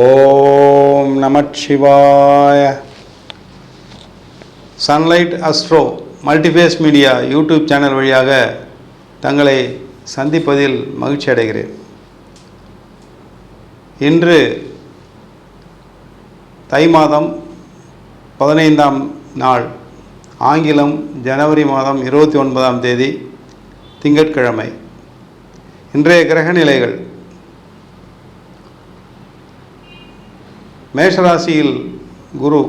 ஓம் நமச்சிவாய sunlight astro multiface media YouTube channel வழியாக தங்களை சந்திப்பதில் மகிழ்ச்சி அடைகிறேன். இன்று தை மாதம் பதினைந்தாம் நாள் ஆங்கிலம் ஜனவரி மாதம் இருபத்தி ஒன்பதாம் தேதி திங்கட்கிழமை. இன்றைய கிரக நிலைகள் மேஷராசியில் குரு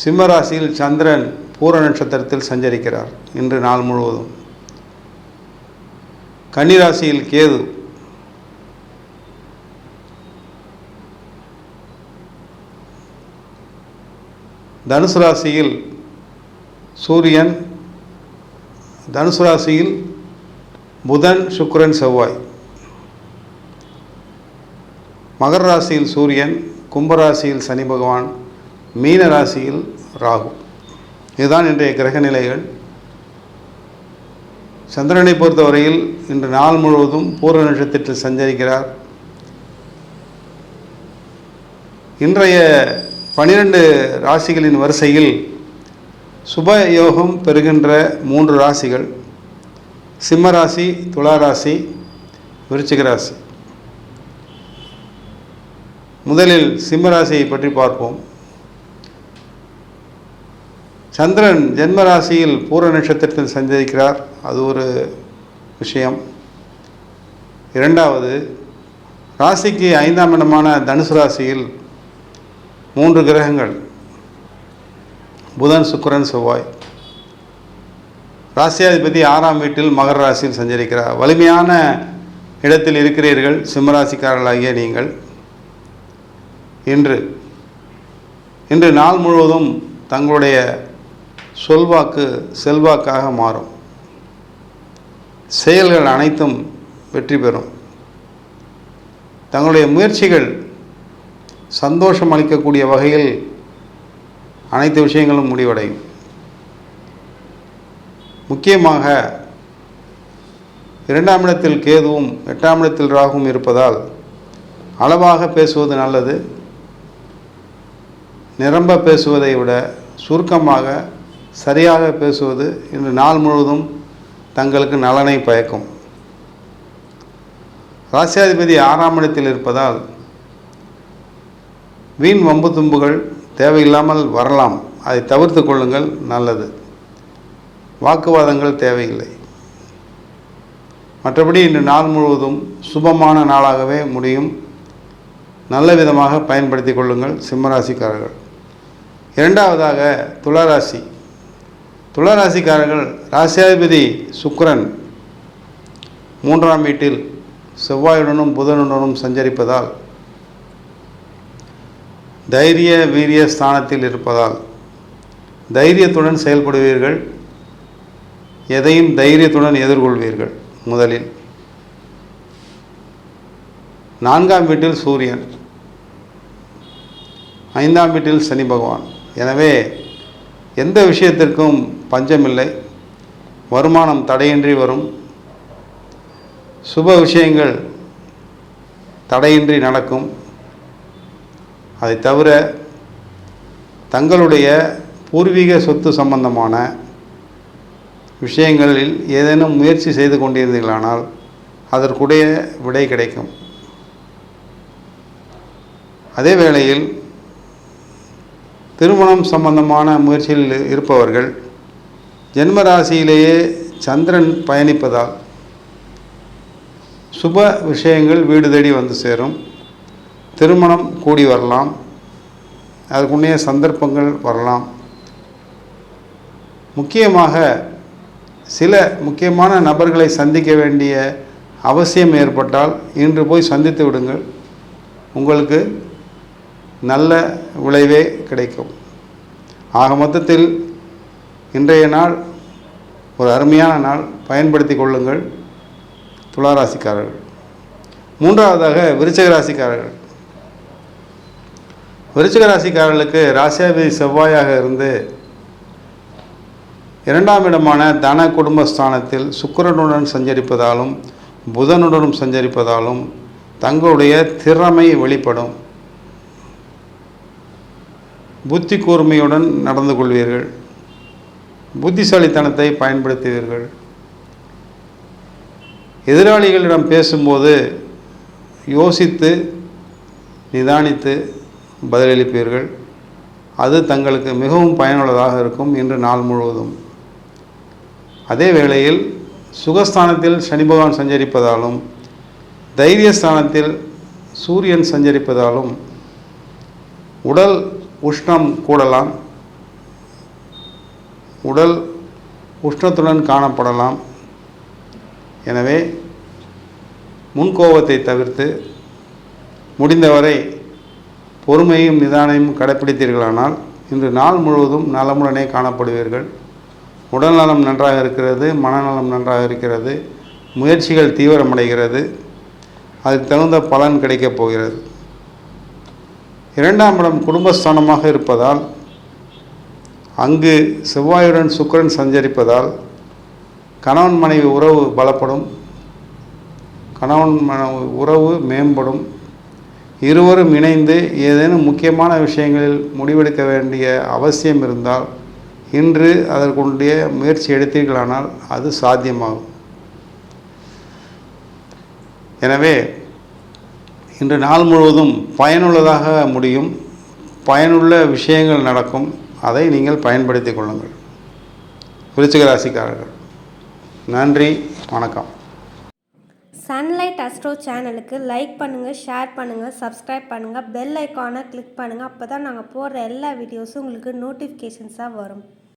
சிம்மராசியில் சந்திரன் பூர நட்சத்திரத்தில் சஞ்சரிக்கிறார் இன்று நாள் முழுவதும். கன்னிராசியில் கேது தனுசு ராசியில் சூரியன் தனுசு ராசியில் புதன் சுக்கரன் செவ்வாய். மகர ராசியில் சூரியன் கும்பராசியில் சனி பகவான் மீன ராசியில் ராகு. இதுதான் இன்றைய கிரக நிலைகள். சந்திரனை பொறுத்தவரையில் இன்று நாள் முழுவதும் பூர்வ நட்சத்திரத்தில் சஞ்சரிக்கிறார். இன்றைய பனிரெண்டு ராசிகளின் வரிசையில் சுபயோகம் பெறுகின்ற மூன்று ராசிகள். சிம்ம ராசி ராசி விருச்சிக ராசி. முதலில் சிம்மராசியை பற்றி பார்ப்போம். சந்திரன் ஜென்ம ராசியில் பூர நட்சத்திரத்தில் சஞ்சரிக்கிறார். அது ஒரு விஷயம். இரண்டாவது ராசிக்கு ஐந்தாம் இடமான தனுசு ராசியில் மூன்று கிரகங்கள். புதன் சுக்கிரன் செவ்வாய். ராசியாதிபதி ஆறாம் வீட்டில் மகர ராசியில் சஞ்சரிக்கிறார். வலிமையான இடத்தில் இருக்கிறீர்கள். சிம்மராசிக்காரர்களாகிய நீங்கள். இன்று. இன்று நாள் முழுவதும் தங்களுடைய சொல்வாக்கு செல்வாக்காக மாறும். செயல்கள் அனைத்தும் வெற்றி பெறும். தங்களுடைய முயற்சிகள் சந்தோஷம் அளிக்கக்கூடிய வகையில் அனைத்து விஷயங்களும் முடிவடையும். முக்கியமாக இரண்டாம் இடத்தில் கேதுவும் எட்டாம் இடத்தில் ராகுவும் இருப்பதால் அளவாக பேசுவது நல்லது. நிரம்ப பேசுவதை விட சுருக்கமாக சரியாக பேசுவது இன்று நாள் முழுவதும் தங்களுக்கு நலனை பயக்கும். ராசியாதிபதி ஆறாம் இடத்தில் இருப்பதால் வீண் வம்பு தும்புகள் தேவையில்லாமல் வரலாம். அதை தவிர்த்து கொள்ளுங்கள் நல்லது. வாக்குவாதங்கள் தேவையில்லை. மற்றபடி இன்று நாள் முழுவதும் சுபமான நாளாகவே முடியும். நல்ல விதமாக பயன்படுத்தி கொள்ளுங்கள் சிம்மராசிக்காரர்கள். இரண்டாவதாக துளாராசி. துளாராசிக்காரர்கள் ராசியாதிபதி சுக்கரன் மூன்றாம் வீட்டில் செவ்வாயுடனும் புதனுடனும் சஞ்சரிப்பதால் தைரிய வீரிய ஸ்தானத்தில் இருப்பதால் தைரியத்துடன் செயல்படுவீர்கள். எதையும் தைரியத்துடன் எதிர்கொள்வீர்கள் முதலில். நான்காம் வீட்டில் சூரியன் ஐந்தாம் வீட்டில் சனி பகவான். எனவே எந்த விஷயத்திற்கும் பஞ்சமில்லை. வருமானம் தடையின்றி வரும். சுப விஷயங்கள் தடையின்றி நடக்கும். அதை தவிர தங்களுடைய பூர்வீக சொத்து சம்பந்தமான விஷயங்களில் ஏதேனும் முயற்சி செய்து கொண்டிருந்தீர்களானால் அதற்குடைய விடை கிடைக்கும். அதே வேளையில் திருமணம் சம்பந்தமான முயற்சியில் இருப்பவர்கள் ஜென்ம ராசியிலேயே சந்திரன் பயணிப்பதால் சுப விஷயங்கள் வீடு தேடி வந்து சேரும். திருமணம் கூடி வரலாம். அதுக்குன்னே சந்தர்ப்பங்கள் வரலாம். முக்கியமாக சில முக்கியமான நபர்களை சந்திக்க வேண்டிய அவசியம் ஏற்பட்டால் இன்று போய் சந்தித்து விடுங்கள். உங்களுக்கு நல்ல விளைவே கிடைக்கும். ஆக மொத்தத்தில் இன்றைய நாள் ஒரு அருமையான நாள். பயன்படுத்தி கொள்ளுங்கள். துளாராசிக்காரர்கள். மூன்றாவதாக விருச்சக ராசிக்காரர்கள். விருச்சக ராசிக்காரர்களுக்கு ராசியாபதி செவ்வாயாக இருந்து இரண்டாம் இடமான தன குடும்பஸ்தானத்தில் சுக்கிரனுடன் சஞ்சரிப்பதாலும் புதனுடனும் சஞ்சரிப்பதாலும் தங்களுடைய திறமை வெளிப்படும். புத்தி கூர்மையுடன் நடந்து கொள்வீர்கள். புத்திசாலித்தனத்தை பயன்படுத்துவீர்கள். எதிராளிகளிடம் பேசும்போது யோசித்து நிதானித்து பதிலளிப்பீர்கள். அது தங்களுக்கு மிகவும் பயனுள்ளதாக இருக்கும் இன்று நாள் முழுவதும். அதே வேளையில் சுகஸ்தானத்தில் சனி பகவான் சஞ்சரிப்பதாலும் தைரியஸ்தானத்தில் சூரியன் சஞ்சரிப்பதாலும் உடல் உஷ்ணம் கூடலாம். உடல் உஷ்ணத்துடன் காணப்படலாம். எனவே முன்கோபத்தை தவிர்த்து முடிந்தவரை பொறுமையும் நிதானமும் கடைப்பிடித்தீர்களானால் இன்று நாள் முழுவதும் நலமுடனே காணப்படுவீர்கள். உடல்நலம் நன்றாக இருக்கிறது மனநலம் நன்றாக இருக்கிறது முயற்சிகள் தீவிரமடைகிறது அதுக்கு தகுந்த பலன் கிடைக்கப் போகிறது. இரண்டாம் இடம் குடும்பஸ்தானமாக இருப்பதால் அங்கு செவ்வாயுடன் சுக்கரன் சஞ்சரிப்பதால் கணவன் மனைவி உறவு பலப்படும் கணவன் மனைவி உறவு மேம்படும் இருவரும் இணைந்து ஏதேனும் முக்கியமான விஷயங்களில் முடிவெடுக்க வேண்டிய அவசியம் இருந்தால் இன்று அதற்குடைய முயற்சி எடுத்தீர்களானால் அது சாத்தியமாகும். எனவே இன்று நாள் முழுவதும் பயனுள்ளதாக முடியும். பயனுள்ள விஷயங்கள் நடக்கும். அதை நீங்கள் பயன்படுத்திக் கொள்ளுங்கள். விருச்சிக ராசிக்காரர்கள் நன்றி வணக்கம். சன்லைட் அஸ்ட்ரோ சேனலுக்கு லைக் பண்ணுங்கள் ஷேர் பண்ணுங்கள் சப்ஸ்கிரைப் பண்ணுங்கள் பெல் ஐக்கானை கிளிக் பண்ணுங்கள் அப்போ தான் நாங்கள் போடுற எல்லா வீடியோஸும் உங்களுக்கு நோட்டிஃபிகேஷன்ஸாக வரும்.